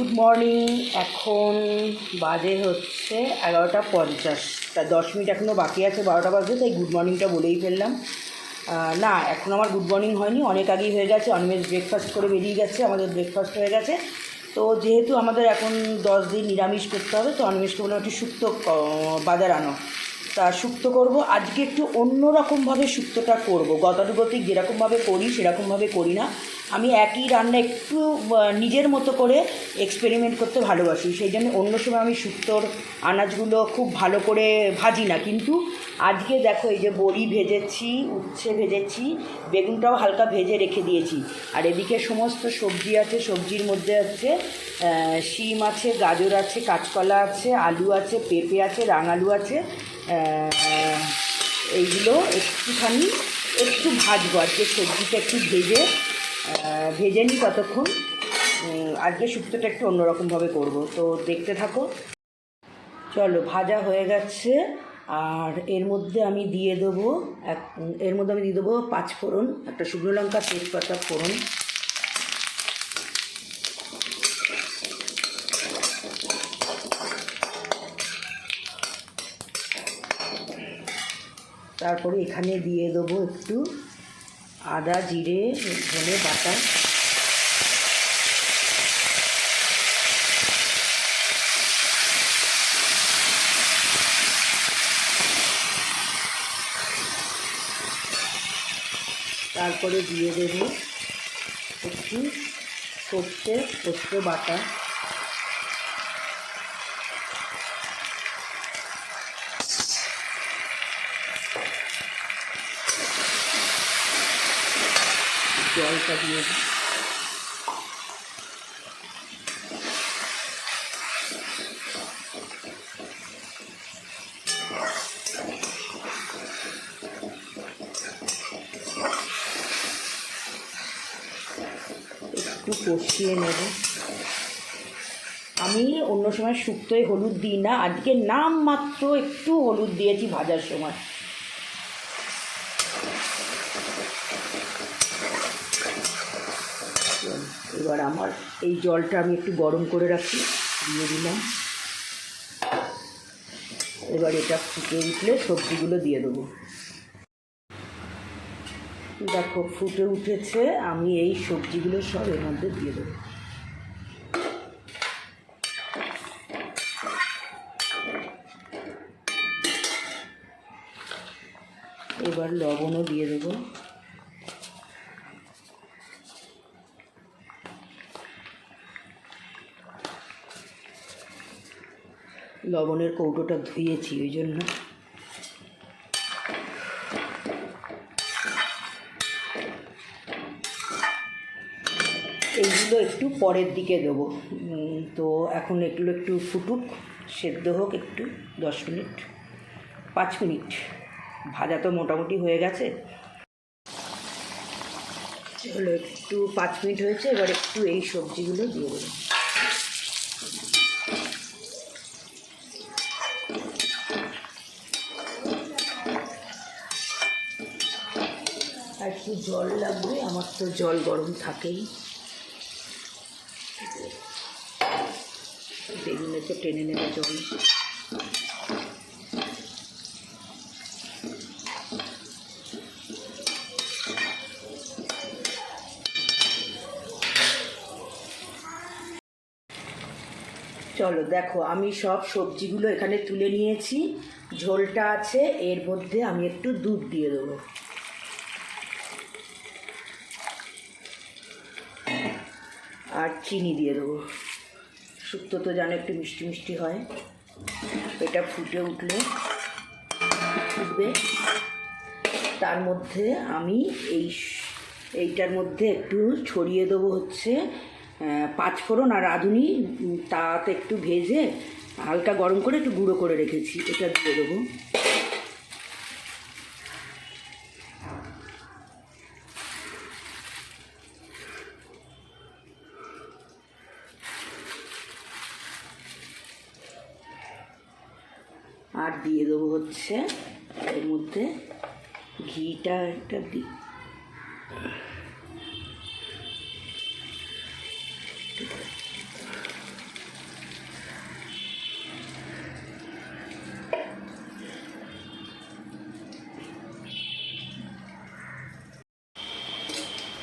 Good morning এখন বাজে হচ্ছে এগারোটা পঞ্চাশ। তা দশ মিনিট এখনও বাকি আছে, বারোটা বাজে, তাই গুড মর্নিংটা বলেই ফেললাম। না, এখন আমার গুড মর্নিং হয়নি, অনেক আগেই হয়ে গেছে। অনিমেষ ব্রেকফাস্ট করে বেরিয়ে গেছে, আমাদের ব্রেকফাস্ট হয়ে গেছে। তো যেহেতু আমাদের এখন দশ দিন নিরামিষ করতে হবে, তো অনিমেষকে বললাম একটু শুক্তো বাজার আনো। তা শুক্তো করব। আজকে একটু অন্য রকমভাবে শুক্তোটা করব। গতানুগতিক যেরকমভাবে করি, সেরকমভাবে করি না। আমি একই রান্না একটু নিজের মতো করে এক্সপেরিমেন্ট করতে ভালোবাসি। সেই জন্য অন্য সময় আমি শুক্তোর আনাজগুলো খুব ভালো করে ভাজি না। কিন্তু আজকে দেখো, এই যে বড়ি ভেজেছি, উচ্ছে ভেজেছি, বেগুনটাও হালকা ভেজে রেখে দিয়েছি। আর এদিকে সমস্ত সবজি আছে, সবজির মধ্যে আছে শিম আছে, গাজর আছে, কাঁচকলা আছে, আলু আছে, পেঁপে আছে, রাঙালু আছে এইগুলো একটুখানি একটু ভাজবো। আর আজকে সবজিটা একটু ভেজে ভেজে নিই ততক্ষণ উম, আজকে শুক্তোটা একটু অন্যরকমভাবে করব। তো দেখতে থাকো। চলো ভাজা হয়ে গেছে। আর এর মধ্যে আমি দিয়ে দেবো এক এর মধ্যে আমি দিয়ে দেবো পাঁচ ফোড়ন একটা শুকনো লঙ্কা তেজপাতা ফোড়ন। তারপরে এখানে দিয়ে দেবো একটু আদা জিরে ধনে বাটা তারপরে দিয়ে দেব একটু সর্ষে পোস্ত বাটা। জলটা দিয়ে একটু কষিয়ে নেব। আমি অন্য সময় শুক্তোয় হলুদ দিই না, আজকে নাম মাত্র একটু হলুদ দিয়েছি ভাজার সময়। এবার আমার এই জলটা আমি একটু গরম করে রাখি, দিয়ে দিলাম। এবার এটা ফুটে উঠলে সবজিগুলো দিয়ে দেবো। দেখো, ফুটে উঠেছে, আমি এই সবজিগুলো সব এর মধ্যে দিয়ে দেবো। এবার লবণও দিয়ে দেবো। লবণের কৌটোটা ধুয়েছি, ওই জন্য। এইগুলো একটু পরের দিকে দেবো। তো এখন এগুলো একটু ফুটুক, সেদ্ধ হোক একটু, দশ মিনিট, পাঁচ মিনিট। ভাজা তো মোটামুটি হয়ে গেছে। চলো, একটু পাঁচ মিনিট হয়েছে, এবার একটু এই সবজিগুলো দিয়ে দেবো আর একটু জল লাগবে, আমার তো জল গরম থাকেই। বেগুনে তো টেনে নেবে জল। চলো দেখো, আমি সব সবজিগুলো এখানে তুলে নিয়েছি। ঝোলটা আছে, এর মধ্যে আমি একটু দুধ দিয়ে দেবো। আর চিনি দিয়ে দেবো। শুক্তো তো যেন একটু মিষ্টি মিষ্টি হয়। এটা ফুটে উঠলে ফুটবে। তার মধ্যে আমি এই এইটার মধ্যে একটু ছড়িয়ে দেবো হচ্ছে পাঁচফোড়ন আর রাঁধুনি। তাতে একটু ভেজে হালকা গরম করে একটু গুঁড়ো করে রেখেছি। এটা দিয়ে দেবো। আর দিয়ে দেবো হচ্ছে এর মধ্যে ঘিটা একটা দিই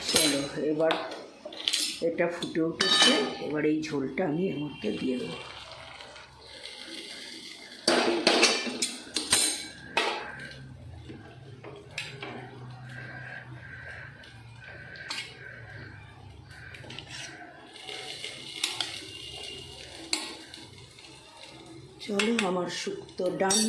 চলো, এবার এটা ফুটে উঠেছে। এবার এই ঝোলটা আমি এর মধ্যে দিয়ে দেবো। চলো আমার সুক্ত ডান।